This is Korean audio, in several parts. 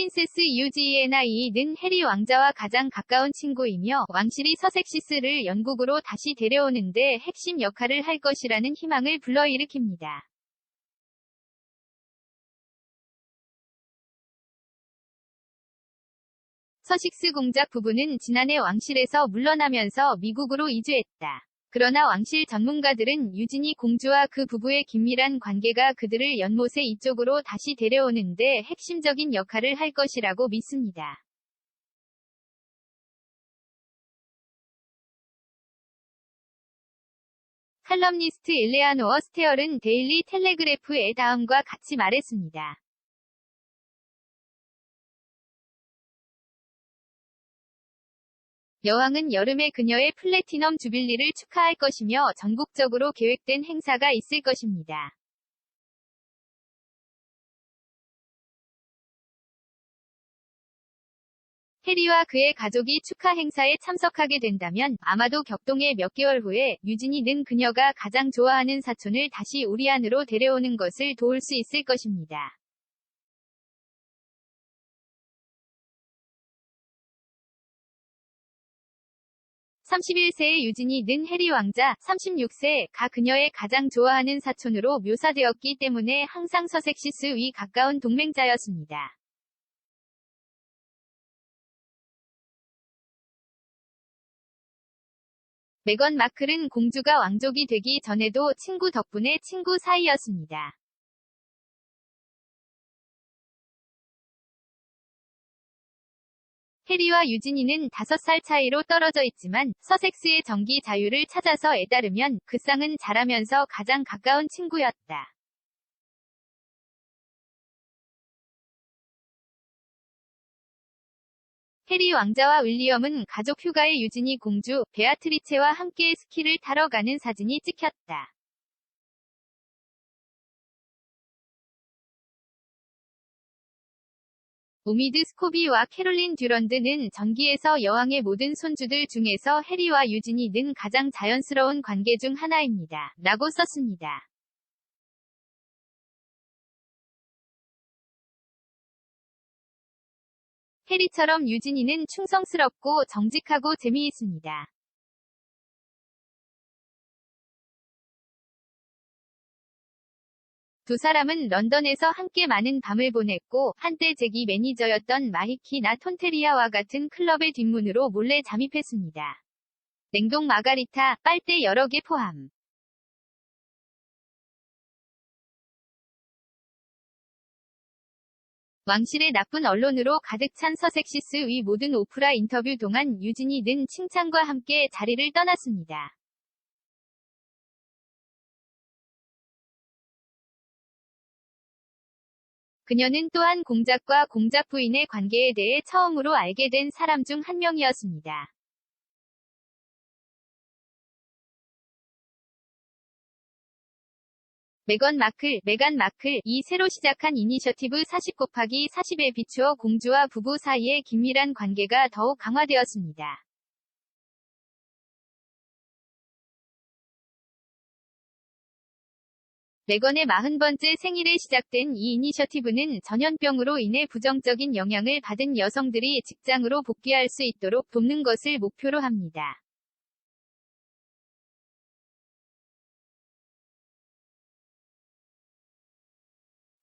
프린세스 유지에나이는 해리 왕자와 가장 가까운 친구이며 왕실이 서섹시스를 영국으로 다시 데려오는데 핵심 역할을 할 것이라는 희망을 불러일으킵니다. 서식스 공작 부부는 지난해 왕실에서 물러나면서 미국으로 이주했다. 그러나 왕실 전문가들은 유진이 공주와 그 부부의 긴밀한 관계가 그들을 연못의 이쪽으로 다시 데려오는데 핵심적인 역할을 할 것이라고 믿습니다. 칼럼니스트 일레아노어 스테얼은 데일리 텔레그래프에 다음과 같이 말했습니다. 여왕은 여름에 그녀의 플래티넘 주빌리를 축하할 것이며 전국적으로 계획된 행사가 있을 것입니다. 해리와 그의 가족이 축하 행사에 참석하게 된다면 아마도 격동의 몇 개월 후에 유진이 는 그녀가 가장 좋아하는 사촌을 다시 우리 안으로 데려오는 것을 도울 수 있을 것입니다. (31세의) 유진이 는 해리 왕자 (36세)가 그녀의 가장 좋아하는 사촌으로 묘사되었기 때문에 항상 서섹시스 위 가까운 동맹자였습니다. 메건 마클은 공주가 왕족이 되기 전에도 친구 덕분에 친구 사이였습니다. 해리와 유진이는 5살 차이로 떨어져 있지만 서섹스의 정기 자유를 찾아서 애따르면 그 쌍은 자라면서 가장 가까운 친구였다. 해리 왕자와 윌리엄은 가족 휴가에 유진이 공주 베아트리체와 함께 스키를 타러 가는 사진이 찍혔다. 오미드 스코비와 캐롤린 듀런드는 전기에서 여왕의 모든 손주들 중에서 해리와 유진이 는 가장 자연스러운 관계 중 하나입니다. 라고 썼습니다. 해리처럼 유진이는 충성스럽고 정직하고 재미있습니다. 두 사람은 런던에서 함께 많은 밤을 보냈고 한때 잭이 매니저였던 마히키나 톤테리아와 같은 클럽의 뒷문으로 몰래 잠입했습니다. 냉동 마가리타, 빨대 여러 개 포함. 왕실의 나쁜 언론으로 가득 찬 서섹시스 위 모든 오프라 인터뷰 동안 유진이 는 칭찬과 함께 자리를 떠났습니다. 그녀는 또한 공작과 공작 부인의 관계에 대해 처음으로 알게 된 사람 중 한 명이었습니다. 메건 마클, 메간 마클, 이 새로 시작한 이니셔티브 40 곱하기 40에 비추어 공주와 부부 사이의 긴밀한 관계가 더욱 강화되었습니다. 메건의 40번째 생일에 시작된 이 이니셔티브는 전염병으로 인해 부정적인 영향을 받은 여성들이 직장으로 복귀할 수 있도록 돕는 것을 목표로 합니다.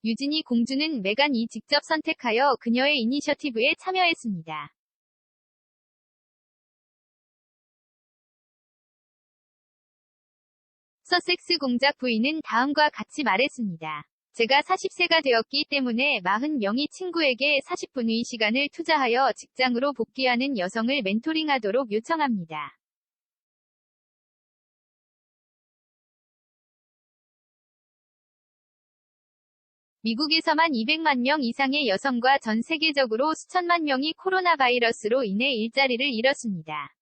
유진이 공주는 메간이 직접 선택하여 그녀의 이니셔티브에 참여했습니다. 서섹스 공작 부인은 다음과 같이 말했습니다. 제가 40세가 되었기 때문에 40명이 친구에게 40분의 시간을 투자하여 직장으로 복귀하는 여성을 멘토링하도록 요청합니다. 미국에서만 200만 명 이상의 여성과 전 세계적으로 수천만 명이 코로나 바이러스로 인해 일자리를 잃었습니다.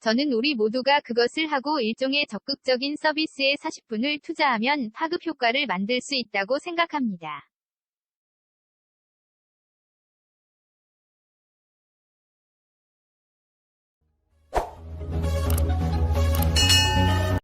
저는 우리 모두가 그것을 하고 일종의 적극적인 서비스에 40분을 투자하면 파급 효과를 만들 수 있다고 생각합니다.